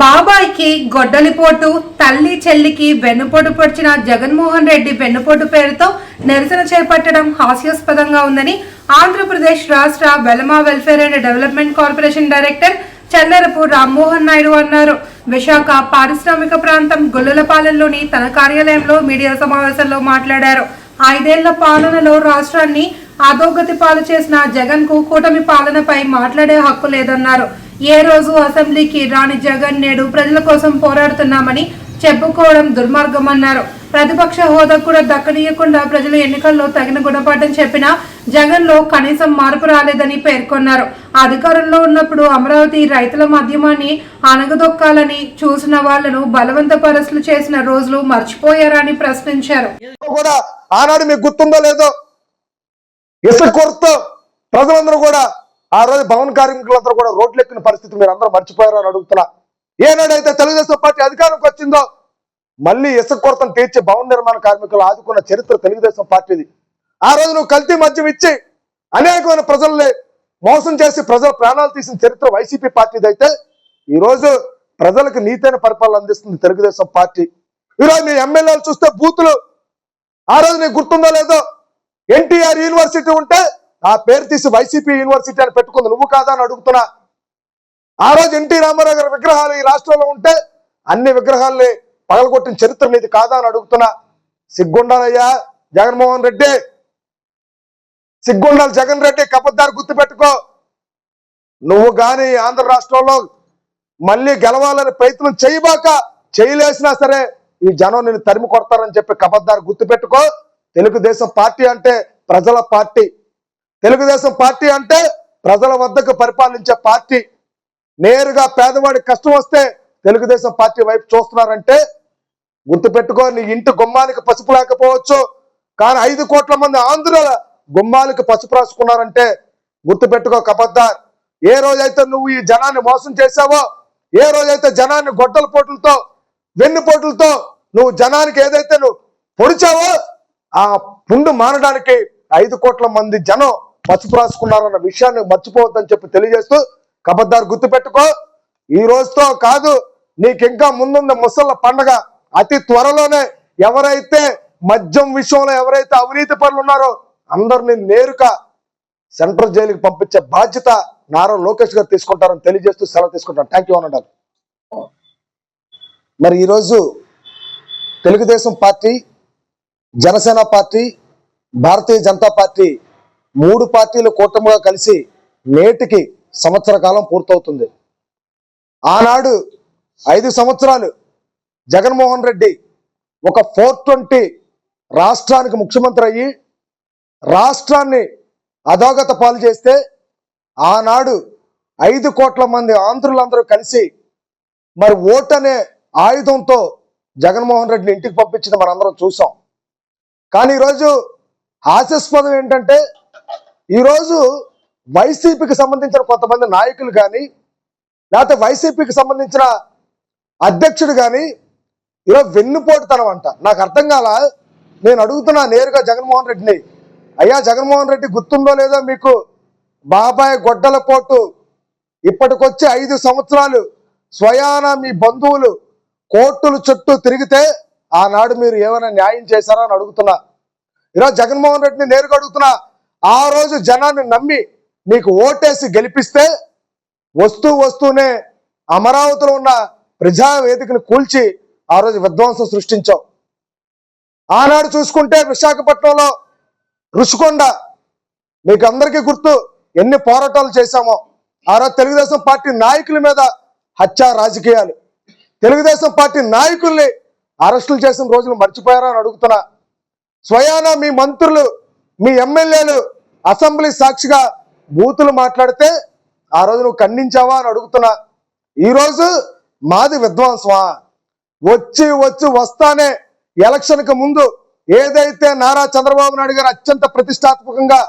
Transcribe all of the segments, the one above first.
బాబాయ్కి గొడ్డలిపోటు తల్లి చెల్లికి వెన్నుపోటు పొడిచిన జగన్మోహన్ రెడ్డి వెన్నుపోటు పేరుతో నిరసన చేపట్టడం హాస్యాస్పదంగా ఉందని ఆంధ్రప్రదేశ్ రాష్ట్ర Velama welfare and development corporation director Chandarapu Rammohan Naidu అన్నారు. విశాఖ పారిశ్రామిక ప్రాంతం గొల్లులపాలెంలోని తన కార్యాలయంలో మీడియా సమావేశంలో మాట్లాడారు. ఐదేళ్ళ పాలనలో రాష్ట్రాన్ని అధోగతి పాలు చేసిన జగన్కు కూటమి పాలనపై మాట్లాడే హక్కు లేదన్నారు. ఏ రోజు అసెంబ్లీకి రాని జగన్ నేడు ప్రజల కోసం పోరాడుతున్నామని చెప్పుకోవడం దుర్మార్గమన్నారు. ప్రతిపక్ష హోదా కూడా దక్కనీయకుండా ప్రజలు ఎన్నికల్లో తగిన గుణపాఠం చెప్పినా జగన్లో కనీసం మార్పు రాలేదని పేర్కొన్నారు. అధికారంలో ఉన్నప్పుడు అమరావతి రైతుల మాధ్యమాన్ని అనగదొక్కాలని చూసిన వాళ్ళను బలవంతపరస్తులు చేసిన రోజులు మర్చిపోయారని ప్రశ్నించారు. కూడా ఆనాడు మీకు గుర్తుందో లేదో ఇసుక కొరతో ప్రజలందరూ కూడా ఆ రోజు భవన కార్మికులందరూ కూడా రోడ్లు ఎక్కిన పరిస్థితి మీరు అందరూ మర్చిపోయారు అని అడుగుతున్నా. ఏనాడైతే తెలుగుదేశం పార్టీ అధికారంకి వచ్చిందో మళ్ళీ ఇసుక కొరతను తీర్చి భవన నిర్మాణ కార్మికులు ఆదుకున్న చరిత్ర తెలుగుదేశం పార్టీది. ఆ రోజు నువ్వు కల్తీ మద్యం ఇచ్చి అనేకమైన ప్రజల్ని మోసం చేసి ప్రజల ప్రాణాలు తీసిన చరిత్ర వైసీపీ పార్టీది అయితే ఈ రోజు ప్రజలకు నీతైన పరిపాలన అందిస్తుంది తెలుగుదేశం పార్టీ. ఈరోజు నీ ఎమ్మెల్యేలు చూస్తే బూతులు. ఆ రోజు నీకు గుర్తుందో లేదో ఎన్టీఆర్ యూనివర్సిటీ ఉంటే ఆ పేరు తీసి వైసీపీ యూనివర్సిటీ అని పెట్టుకుంది. నువ్వు కాదా అని అడుగుతున్నా. ఆ రోజు ఎన్టీ రామారావు గారి విగ్రహాలు ఈ రాష్ట్రంలో ఉంటే అన్ని విగ్రహాల్ని పగలగొట్టిన చరిత్ర నీది కాదా అని అడుగుతున్నా. సిగ్గుండాలయ్యా జగన్మోహన్ రెడ్డి. సిగ్గుండాలి జగన్ రెడ్డి కపద్దారు గుర్తుపెట్టుకో. నువ్వు గాని ఆంధ్ర రాష్ట్రంలో మళ్ళీ గెలవాలని ప్రయత్నం చేయబాక చేయలేసినా సరే ఈ జనం నేను తరిమి కొడతారని చెప్పి కబద్దారు గుర్తుపెట్టుకో. తెలుగుదేశం పార్టీ అంటే ప్రజల పార్టీ. తెలుగుదేశం పార్టీ అంటే ప్రజల వద్దకు పరిపాలించే పార్టీ. నేరుగా పేదవాడి కష్టం వస్తే తెలుగుదేశం పార్టీ వైపు చూస్తున్నారంటే గుర్తుపెట్టుకో నీ ఇంటి గుమ్మానికి పసుపు లేకపోవచ్చు కానీ ఐదు కోట్ల మంది ఆంధ్రుల గుమ్మాలకు పసుపు రాసుకున్నారంటే గుర్తుపెట్టుకో కబద్దార్. ఏ రోజైతే నువ్వు ఈ జనాన్ని మోసం చేశావో ఏ రోజైతే జనాన్ని గొడ్డల పోటులతో వెన్నుపోటులతో నువ్వు జనానికి ఏదైతే నువ్వు పొడిచావో ఆ పుండు మానడానికి ఐదు కోట్ల మంది జనం పసుపు రాసుకున్నారన్న విషయాన్ని మర్చిపోవద్దని చెప్పి తెలియజేస్తూ కబద్దారు గుర్తుపెట్టుకో. ఈ రోజుతో కాదు నీకు ఇంకా ముందున్న ముసళ్ళ పండగ అతి త్వరలోనే ఎవరైతే మద్యం విషయంలో ఎవరైతే అవినీతి పనులు ఉన్నారో అందరిని నేరుగా సెంట్రల్ జైలుకి పంపించే బాధ్యత నారా లోకేష్ గారు తీసుకుంటారని తెలియజేస్తూ సెలవు తీసుకుంటాను. థ్యాంక్ యూ అనండి మరి ఈరోజు Telugu Desam party Jana Sena party Bharatiya Janata party మూడు పార్టీలు కూటమిగా కలిసి నేటికి సంవత్సర కాలం పూర్తవుతుంది. ఆనాడు ఐదు సంవత్సరాలు జగన్మోహన్ రెడ్డి ఒక ఫోర్ ట్వంటీ రాష్ట్రానికి ముఖ్యమంత్రి అయ్యి రాష్ట్రాన్ని అధోగత పాలు చేస్తే ఆనాడు ఐదు కోట్ల మంది ఆంధ్రులందరూ కలిసి మరి ఓటు అనే ఆయుధంతో జగన్మోహన్ రెడ్డిని ఇంటికి పంపించిన మనందరం చూసాం. కానీ ఈరోజు హాస్యాస్పదం ఏంటంటే ఈరోజు వైసీపీకి సంబంధించిన కొంతమంది నాయకులు కానీ లేకపోతే వైసీపీకి సంబంధించిన అధ్యక్షుడు కానీ ఈరోజు వెన్నుపోటుతనం అంట. నాకు అర్థం కాల నేను అడుగుతున్నా నేరుగా జగన్మోహన్ రెడ్డిని. అయ్యా జగన్మోహన్ రెడ్డి గుర్తుందో లేదో మీకు బాబాయ్ గొడ్డల పోటు. ఇప్పటికొచ్చి ఐదు సంవత్సరాలు స్వయాన మీ బంధువులు కోర్టుల చుట్టూ తిరిగితే ఆనాడు మీరు ఏమైనా న్యాయం చేశారా అని అడుగుతున్నా. ఈరోజు జగన్మోహన్ రెడ్డిని నేరుగా అడుగుతున్నా ఆ రోజు జనాన్ని నమ్మి నీకు ఓటేసి గెలిపిస్తే వస్తూ వస్తూనే అమరావతిలో ఉన్న ప్రజావేదికను కూల్చి ఆ రోజు విధ్వంసం సృష్టించావు. ఆనాడు చూసుకుంటే విశాఖపట్నంలో రుషికొండ మీకు అందరికీ గుర్తు ఎన్ని పోరాటాలు చేశామో. ఆ రోజు తెలుగుదేశం పార్టీ నాయకుల మీద హత్య రాజకీయాలు. తెలుగుదేశం పార్టీ నాయకుల్ని అరెస్టులు చేసిన రోజులు మర్చిపోయారని అడుగుతున్నా. స్వయాన మీ మంత్రులు మీ ఎమ్మెల్యేలు అసెంబ్లీ సాక్షిగా బూతులు మాట్లాడితే ఆ రోజు నువ్వు ఖండించావా అని అడుగుతున్నా. ఈరోజు మాది విధ్వంసమా? వచ్చి వచ్చి వస్తానే ఎలక్షన్కి ముందు ఏదైతే నారా చంద్రబాబు నాయుడు గారు అత్యంత ప్రతిష్టాత్మకంగా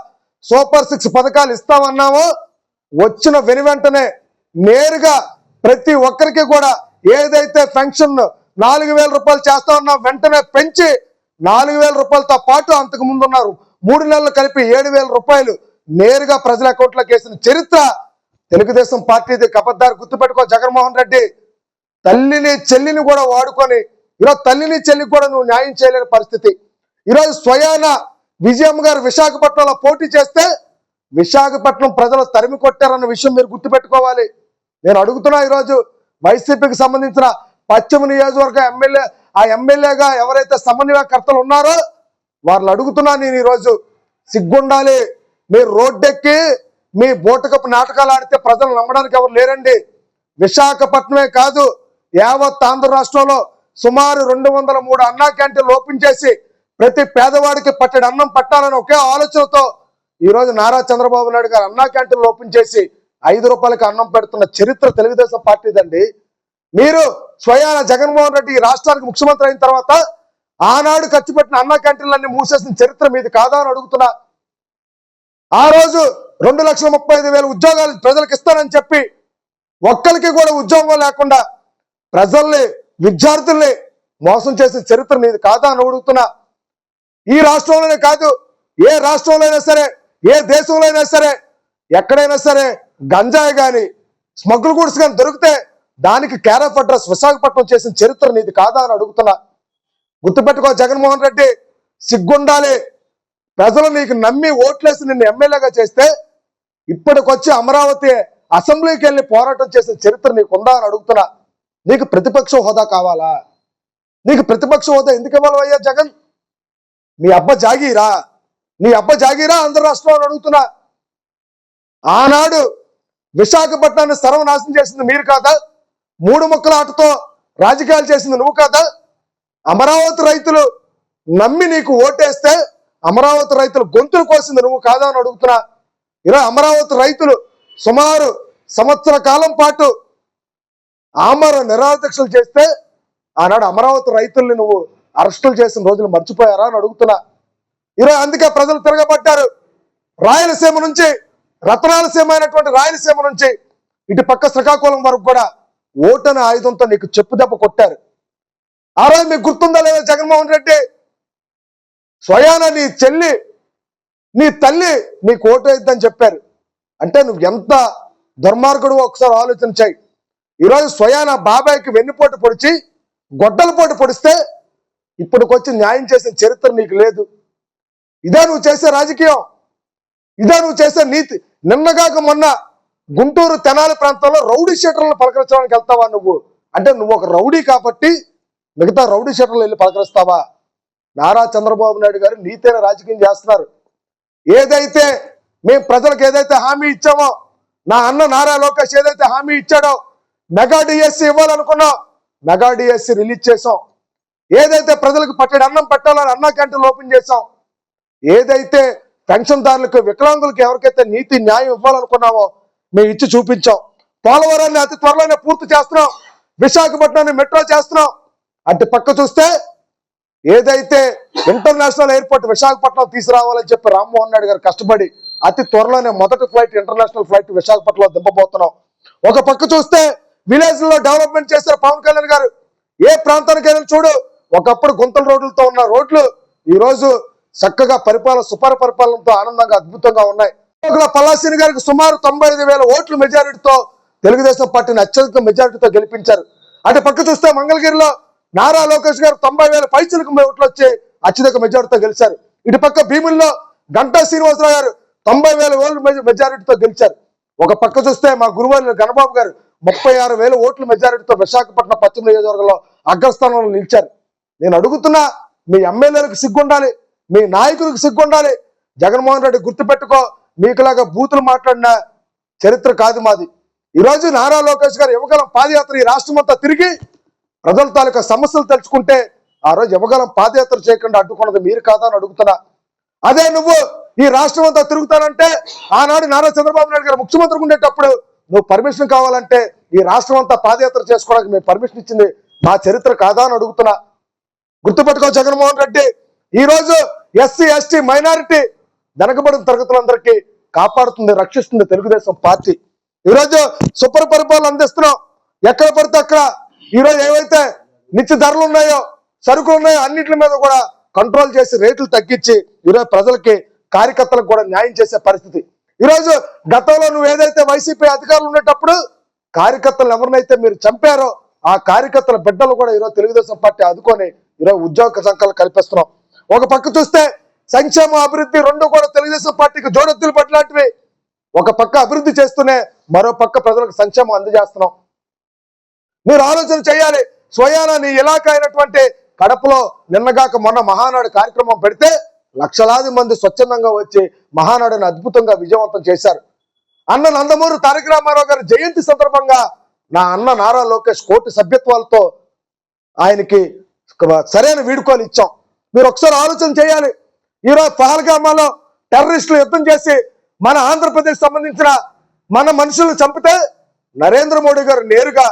సూపర్ సిక్స్ పథకాలు ఇస్తామన్నామో వచ్చిన వెను వెంటనే నేరుగా ప్రతి ఒక్కరికి కూడా ఏదైతే పెన్షన్ నాలుగు వేల రూపాయలు చేస్తామన్నా వెంటనే పెంచి నాలుగు వేల రూపాయలతో పాటు అంతకు ముందు ఉన్నారు మూడు నెలలు కలిపి ఏడు వేల రూపాయలు నేరుగా ప్రజల అకౌంట్లోకి వేసిన చరిత్ర తెలుగుదేశం పార్టీది కబద్దారు గుర్తుపెట్టుకో జగన్మోహన్ రెడ్డి. తల్లిని చెల్లిని కూడా వాడుకొని ఈరోజు తల్లిని చెల్లికి కూడా నువ్వు న్యాయం చేయలేని పరిస్థితి. ఈరోజు స్వయాన విజయమ్మ గారు విశాఖపట్నంలో పోటీ చేస్తే విశాఖపట్నం ప్రజలు తరిమి కొట్టారన్న విషయం మీరు గుర్తుపెట్టుకోవాలి. నేను అడుగుతున్నా ఈరోజు వైసీపీకి సంబంధించిన పశ్చిమ నియోజకవర్గ ఎమ్మెల్యే ఆ ఎమ్మెల్యేగా ఎవరైతే సమన్వయకర్తలు ఉన్నారో వాళ్ళు అడుగుతున్నా నేను ఈరోజు సిగ్గుండాలి. మీరు రోడ్డెక్కి మీ బోటకపు నాటకాలు ఆడితే ప్రజలు నమ్మడానికి ఎవరు లేరండి. విశాఖపట్నమే కాదు యావత్ ఆంధ్ర రాష్ట్రంలో సుమారు రెండు వందల మూడు అన్నా క్యాంటీన్లు ఓపెన్ చేసి ప్రతి పేదవాడికి పట్టడి అన్నం పట్టాలని ఒకే ఆలోచనతో ఈ రోజు నారా చంద్రబాబు నాయుడు గారు అన్నా క్యాంటీన్లు ఓపెన్ చేసి ఐదు రూపాయలకి అన్నం పెడుతున్న చరిత్ర తెలుగుదేశం పార్టీదండి. మీరు స్వయాన జగన్మోహన్ రెడ్డి ఈ రాష్ట్రానికి ముఖ్యమంత్రి అయిన తర్వాత ఆనాడు ఖర్చు పెట్టిన అన్న క్యాంటీన్లన్నీ మూసేసిన చరిత్ర మీది కాదా అని అడుగుతున్నా. ఆ రోజు రెండు లక్షల ముప్పై ఐదు వేల ఉద్యోగాలు ప్రజలకు ఇస్తానని చెప్పి ఒక్కరికి కూడా ఉద్యోగం లేకుండా ప్రజల్ని విద్యార్థుల్ని మోసం చేసిన చరిత్ర నీది కాదా అని అడుగుతున్నా. ఈ రాష్ట్రంలోనే కాదు ఏ రాష్ట్రంలో అయినా సరే ఏ దేశంలో అయినా సరే ఎక్కడైనా సరే గంజాయి కానీ స్మగ్గుల్ గూడ్స్ కానీ దొరికితే దానికి క్యారఫ్ అడ్రస్ విశాఖపట్నం చేసిన చరిత్ర నీది కాదా అని అడుగుతున్నా. గుర్తుపెట్టుకో జగన్మోహన్ రెడ్డి సిగ్గుండాలి. ప్రజలు నీకు నమ్మి ఓట్లేసి నిన్ను ఎమ్మెల్యేగా చేస్తే ఇప్పటికొచ్చి అమరావతి అసెంబ్లీకి వెళ్ళి పోరాటం చేసిన చరిత్ర నీకు ఉందా అని అడుగుతున్నా. నీకు ప్రతిపక్ష హోదా కావాలా? నీకు ప్రతిపక్ష హోదా ఎందుకు ఇవ్వాలయ్యా జగన్? నీ అబ్బ జాగీరా? నీ అబ్బ జాగీరా ఆంధ్ర రాష్ట్రంలో అడుగుతున్నా. ఆనాడు విశాఖపట్నాన్ని సర్వనాశనం చేసింది మీరు కాదా? మూడు ముక్కల ఆటతో రాజకీయాలు చేసింది నువ్వు కాదా? అమరావతి రైతులు నమ్మి నీకు ఓటేస్తే అమరావతి రైతులు గొంతులు కోసింది నువ్వు కాదా అని అడుగుతున్నా. ఇలా అమరావతి రైతులు సుమారు సంవత్సర కాలం పాటు ఆమర నిరాదీక్షలు చేస్తే ఆనాడు అమరావతి రైతుల్ని నువ్వు అరెస్టులు చేసిన రోజులు మర్చిపోయారా అని అడుగుతున్నా. ఈరోజు అందుకే ప్రజలు తిరగబడ్డారు. రాయలసీమ నుంచి రతనాలసీమ అయినటువంటి రాయలసీమ నుంచి ఇటు పక్క శ్రీకాకుళం వరకు కూడా ఓటని ఆయుధంతో నీకు చెప్పు దెబ్బ కొట్టారు. ఆ రోజు మీకు గుర్తుందా లేదా జగన్మోహన్ రెడ్డి? స్వయాన నీ చెల్లి నీ తల్లి నీకు ఓటు వేద్దని చెప్పారు. అంటే నువ్వు ఎంత దుర్మార్గుడు ఒకసారి ఆలోచన చేయి. ఈరోజు స్వయాన బాబాయ్కి వెన్నుపోటు పొడిచి గొడ్డల పోటు పొడిస్తే ఇప్పటికొచ్చి న్యాయం చేసిన చరిత్ర నీకు లేదు. ఇదే నువ్వు చేసే రాజకీయం. ఇదే నువ్వు చేసే నీతి. నిన్నగాక మొన్న గుంటూరు తెనాలి ప్రాంతంలో రౌడీ షీటర్లను పలకరించడానికి వెళ్తావా నువ్వు? అంటే నువ్వు ఒక రౌడీ కాబట్టి మిగతా రౌడీ షీటర్లు వెళ్ళి పలకరిస్తావా? నారా చంద్రబాబు నాయుడు గారు నీతైన రాజకీయం చేస్తున్నారు. ఏదైతే మేము ప్రజలకు ఏదైతే హామీ ఇచ్చామో నా అన్న నారా లోకేష్ ఏదైతే హామీ ఇచ్చాడో మెగా డిఎస్సి ఇవ్వాలనుకున్నాం. మెగా డిఎస్సి రిలీజ్ చేసాం ఏదైతే ప్రజలకు పట్టడి అన్నం పెట్టాలని అన్న క్యాంటీన్లు ఓపెన్ చేసాం ఏదైతే పెన్షన్దారులకు వికలాంగులకు ఎవరికైతే నీతి న్యాయం ఇవ్వాలనుకున్నామో మేము ఇచ్చి చూపించాం. పోలవరాన్ని అతి త్వరలోనే పూర్తి చేస్తున్నాం. విశాఖపట్నాన్ని మెట్రో చేస్తున్నాం. అటు పక్క చూస్తే ఏదైతే ఇంటర్నేషనల్ ఎయిర్పోర్ట్ విశాఖపట్నం తీసుకురావాలని చెప్పి రామ్మోహన్ నాయుడు గారు కష్టపడి అతి త్వరలోనే మొదటి ఫ్లైట్ ఇంటర్నేషనల్ ఫ్లైట్ విశాఖపట్నంలో దింపబోతున్నాం. ఒక పక్క చూస్తే విలేజ్లో డెవలప్మెంట్ చేశారు పవన్ కళ్యాణ్ గారు. ఏ ప్రాంతానికైనా చూడు ఒకప్పుడు గుంతల రోడ్లతో ఉన్న రోడ్లు ఈ రోజు చక్కగా పరిపాలన సుపర పరిపాలనతో ఆనందంగా అద్భుతంగా ఉన్నాయి. పల్లాసిని గారికి సుమారు తొంభై ఐదు వేల ఓట్ల మెజారిటీతో తెలుగుదేశం పార్టీని అత్యధిక మెజారిటీతో గెలిపించారు. అటు పక్క చూస్తే మంగళగిరిలో నారా లోకేష్ గారు తొంభై వేల పైచులకు ఓట్లు వచ్చి అత్యధిక మెజారిటీతో గెలిచారు. ఇటు పక్క భీముల్లో గంటా శ్రీనివాసరావు గారు తొంభై వేల ఓట్ల మెజారిటీతో గెలిచారు. ఒక పక్క చూస్తే మా గురువారి గణబాబు గారు ముప్పై ఆరు వేల ఓట్ల మెజారిటీతో విశాఖపట్నం పశ్చిమ నియోజకవర్గంలో అగ్రస్థానంలో నిలిచారు. నేను అడుగుతున్నా మీ ఎమ్మెల్యేలకు సిగ్గుండాలి మీ నాయకులకు సిగ్గుండాలి. జగన్మోహన్ రెడ్డి గుర్తుపెట్టుకో మీకులాగా బూతులు మాట్లాడిన చరిత్ర కాదు మాది. ఈరోజు నారా లోకేష్ గారు యువకలం పాదయాత్ర ఈ రాష్ట్రం అంతా తిరిగి ప్రజల తాలూకా సమస్యలు తెలుసుకుంటే ఆ రోజు యువగలం పాదయాత్ర చేయకుండా అడ్డుకున్నది మీరు కాదా అని అడుగుతున్నా. అదే నువ్వు ఈ రాష్ట్రం అంతా తిరుగుతానంటే ఆనాడు నారా చంద్రబాబు నాయుడు గారు ముఖ్యమంత్రి ఉండేటప్పుడు నువ్వు పర్మిషన్ కావాలంటే ఈ రాష్ట్రం అంతా పాదయాత్ర చేసుకోవడానికి మేము పర్మిషన్ ఇచ్చింది మా చరిత్ర కాదా అని అడుగుతున్నా. గుర్తుపెట్టుకో జగన్మోహన్ రెడ్డి. ఈ రోజు ఎస్సీ ఎస్టీ మైనారిటీ వెనకబడిన తరగతులందరికీ కాపాడుతుంది రక్షిస్తుంది తెలుగుదేశం పార్టీ. ఈ రోజు సూపర్ పరిపాలన అందిస్తున్నాం. ఎక్కడ పడితే అక్కడ ఈ రోజు ఏవైతే నిత్య ధరలు ఉన్నాయో సరుకులు ఉన్నాయో అన్నింటి మీద కూడా కంట్రోల్ చేసి రేట్లు తగ్గించి ఈరోజు ప్రజలకి కార్యకర్తలకు కూడా న్యాయం చేసే పరిస్థితి. ఈరోజు గతంలో నువ్వు ఏదైతే వైసీపీ అధికారులు ఉండేటప్పుడు కార్యకర్తలు ఎవరినైతే మీరు చంపారో ఆ కార్యకర్తల బిడ్డలు కూడా ఈరోజు తెలుగుదేశం పార్టీ ఆదుకొని ఈరోజు ఉద్యోగ సంఘాలు కల్పిస్తున్నాం. ఒక పక్క చూస్తే సంక్షేమ అభివృద్ధి రెండు కూడా తెలుగుదేశం పార్టీకి జోడెత్తులు పట్లాంటివి. ఒక పక్క అభివృద్ధి చేస్తూనే మరో పక్క ప్రజలకు సంక్షేమం అందజేస్తున్నాం. మీరు ఆలోచన చేయాలి. స్వయాన నీ ఇలాక అయినటువంటి కడపలో నిన్నగాక మొన్న మహానాడు కార్యక్రమం పెడితే లక్షలాది మంది స్వచ్ఛందంగా వచ్చి మహానాడుని అద్భుతంగా విజయవంతం చేశారు. అన్న నందమూరి తారక రామారావు గారి జయంతి సందర్భంగా నా అన్న నారా లోకేష్ కోటి సభ్యత్వాలతో ఆయనకి సరైన వీడుకోలు ఇచ్చాం. మీరు ఒకసారి ఆలోచన చేయాలి. ఈరోజు పహల్గామాలో టెర్రరిస్టులు యుద్ధం చేసి మన ఆంధ్రప్రదేశ్ సంబంధించిన మన మనుషులను చంపితే నరేంద్ర మోడీ గారు నేరుగా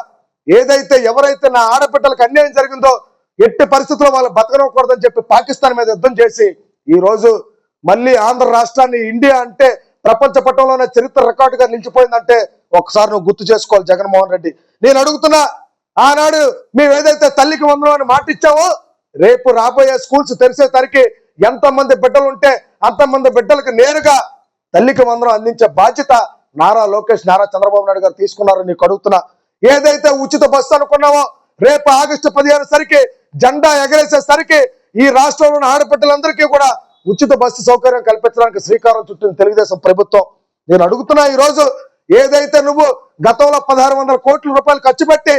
ఏదైతే ఎవరైతే నా ఆడపిల్లలకు అన్యాయం జరిగిందో ఎట్టి పరిస్థితుల్లో వాళ్ళు బతకనకూడదని చెప్పి పాకిస్తాన్ మీద యుద్ధం చేసి ఈ రోజు మళ్ళీ ఆంధ్ర రాష్ట్రాన్ని ఇండియా అంటే ప్రపంచ పట్టంలోనే చరిత్ర రికార్డుగా నిలిచిపోయిందంటే ఒకసారి నువ్వు గుర్తు చేసుకోవాలి జగన్మోహన్ రెడ్డి. నేను అడుగుతున్నా ఆనాడు మేము ఏదైతే తల్లికి వందనం అని మాట ఇచ్చామో రేపు రాబోయే స్కూల్స్ తెరిసే తరికి ఎంతమంది బిడ్డలు ఉంటే అంతమంది బిడ్డలకు నేరుగా తల్లికి వందనం అందించే బాధ్యత నారా లోకేష్ నారా చంద్రబాబు నాయుడు గారు తీసుకున్నారు నీకు అడుగుతున్నా. ఏదైతే ఉచిత బస్సు అనుకున్నావో రేపు ఆగస్టు పదిహేను సరికి జెండా ఎగరేసేసరికి ఈ రాష్ట్రంలోని ఆడపిల్లలందరికీ కూడా ఉచిత బస్సు సౌకర్యం కల్పించడానికి శ్రీకారం చుట్టిన తెలుగుదేశం ప్రభుత్వం. నేను అడుగుతున్నా ఈరోజు ఏదైతే నువ్వు గతంలో పదహారు వందల కోట్ల రూపాయలు ఖర్చు పెట్టి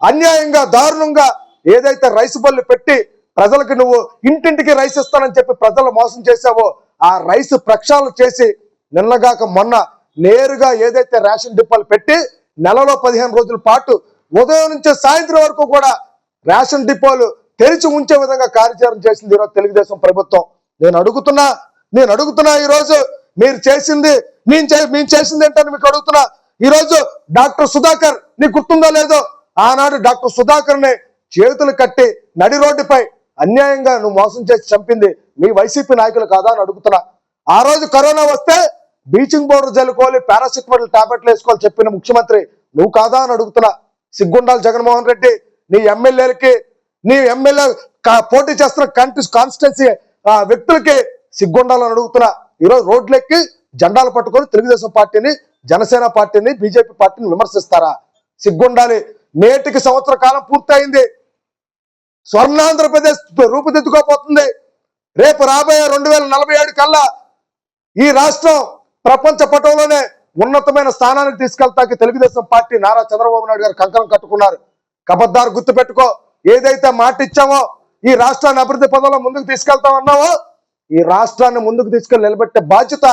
అన్యాయంగా దారుణంగా ఏదైతే రైసు బళ్ళు పెట్టి ప్రజలకు నువ్వు ఇంటింటికి రైస్ ఇస్తానని చెప్పి ప్రజలు మోసం చేశావో ఆ రైస్ ప్రక్షాళన చేసి నిన్నగాక మొన్న నేరుగా ఏదైతే రేషన్ డిపోలు పెట్టి నెలలో పదిహేను రోజుల పాటు ఉదయం నుంచే సాయంత్రం వరకు కూడా రేషన్ డిపోలు తెరిచి ఉంచే విధంగా కార్యాచరణ చేసింది ఈరోజు తెలుగుదేశం ప్రభుత్వం. నేను అడుగుతున్నా నేను అడుగుతున్నా ఈరోజు మీరు చేసింది నేను చే మేము చేసింది ఏంటని మీకు అడుగుతున్నా. ఈరోజు డాక్టర్ సుధాకర్ నీకు గుర్తుందో లేదో ఆనాడు డాక్టర్ సుధాకర్ని చేతులు కట్టి నడి రోడ్డుపై అన్యాయంగా నువ్వు మోసం చేసి చంపింది మీ వైసీపీ నాయకులు కాదా అని అడుగుతున్నా. ఆ రోజు కరోనా వస్తే బ్లీచింగ్ పౌడర్ చల్లుకోవాలి పారాసిటమాల్ టాబ్లెట్లు వేసుకోవాలి చెప్పిన ముఖ్యమంత్రి. నువ్వు కాదా అని అడుగుతున్నా. సిగ్గుండాలి జగన్మోహన్ రెడ్డి. నీ ఎమ్మెల్యేలకి నీ ఎమ్మెల్యే పోటీ చేస్తున్న కంటి కాన్స్టిట్యున్సీ వ్యక్తులకి సిగ్గుండాలని అడుగుతున్నా. ఈరోజు రోడ్లెక్కి జెండాలు పట్టుకొని తెలుగుదేశం పార్టీని జనసేన పార్టీని బీజేపీ పార్టీని విమర్శిస్తారా? సిగ్గుండాలి. నేటికి సంవత్సర కాలం పూర్తయింది. స్వర్ణాంధ్రప్రదేశ్ రూపుదిద్దుకోపోతుంది రేపు రాబోయే రెండు వేల నలభై ఏడు కల్లా ఈ రాష్ట్రం ప్రపంచ పటంలోనే ఉన్నతమైన స్థానానికి తీసుకెళ్తాకి తెలుగుదేశం పార్టీ నారా చంద్రబాబు నాయుడు గారు కంకణం కట్టుకున్నారు. కబద్దారు గుర్తు పెట్టుకో ఏదైతే మాట ఇచ్చామో ఈ రాష్ట్రాన్ని అభివృద్ధి పదంలో ముందుకు తీసుకెళ్తామన్నావో ఈ రాష్ట్రాన్ని ముందుకు తీసుకెళ్ళి నిలబెట్టే బాధ్యత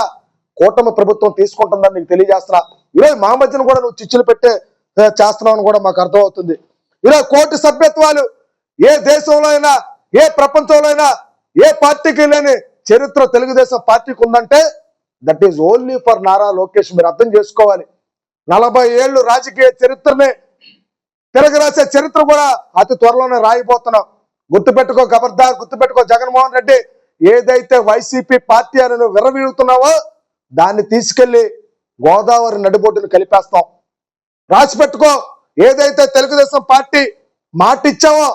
కూటమి ప్రభుత్వం తీసుకుంటుందని నీకు తెలియజేస్తున్నా. ఈరోజు మా మధ్యన కూడా నువ్వు చిచ్చులు పెట్టే ఆ, చేస్తున్నావని కూడా మాకు అర్థమవుతుంది. ఈరోజు కోటి సభ్యత్వాలు ఏ దేశంలో అయినా ఏ ప్రపంచంలో అయినా ఏ పార్టీకి లేని చరిత్ర తెలుగుదేశం పార్టీకి ఉందంటే that is only for Nara Lokesh మీరు అర్థం చేసుకోవాలి. నలభై ఏళ్ళు రాజకీయ చరిత్రని తిరగరాసే చరిత్ర కూడా అతి త్వరలోనే రాయిపోతున్నాం. గుర్తుపెట్టుకో గబర్దార్ గుర్తుపెట్టుకో జగన్మోహన్ రెడ్డి ఏదైతే వైసీపీ పార్టీ అని నువ్వు విర్రవీగుతున్నావో దాన్ని తీసుకెళ్ళి గోదావరి నడిబొడ్డును కలిపేస్తాం. రాసి పెట్టుకో ఏదైతే తెలుగుదేశం పార్టీ మాటిచ్చావో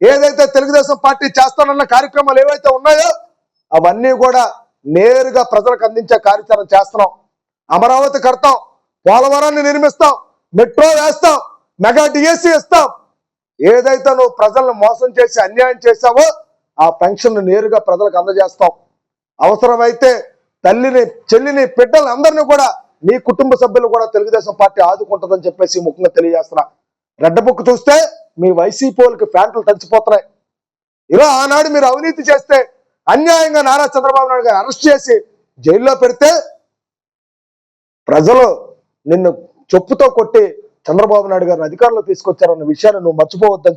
ఏదైతే తెలుగుదేశం పార్టీ చేస్తానన్న కార్యక్రమాలు ఏవైతే ఉన్నాయో అవన్నీ కూడా నేరుగా ప్రజలకు అందించే కార్యాచరణ చేస్తున్నాం. అమరావతి కడతాం. పోలవరాన్ని నిర్మిస్తాం. మెట్రో వేస్తాం. మెగా డిఎస్సి ఇస్తాం. ఏదైతే నువ్వు ప్రజలను మోసం చేసి అన్యాయం చేశావో ఆ పెన్షన్ నేరుగా ప్రజలకు అందజేస్తాం. అవసరమైతే తల్లిని చెల్లిని బిడ్డలు అందరినీ కూడా నీ కుటుంబ సభ్యులు కూడా తెలుగుదేశం పార్టీ ఆదుకుంటుందని చెప్పేసి ముఖ్యంగా తెలియజేస్తున్నా. రెడ్ బుక్ చూస్తే మీ వైసీపీ వాళ్ళకి ఫ్యాంట్లు తడిచిపోతున్నాయి. ఇలా ఆనాడు మీరు అవినీతి చేస్తే అన్యాయంగా నారా చంద్రబాబు నాయుడు గారు అరెస్ట్ చేసి జైల్లో పెడితే ప్రజలు నిన్ను చెప్పుతో కొట్టి చంద్రబాబు నాయుడు గారిని అధికారంలో తీసుకొచ్చారన్న విషయాన్ని నువ్వు మర్చిపోవద్దని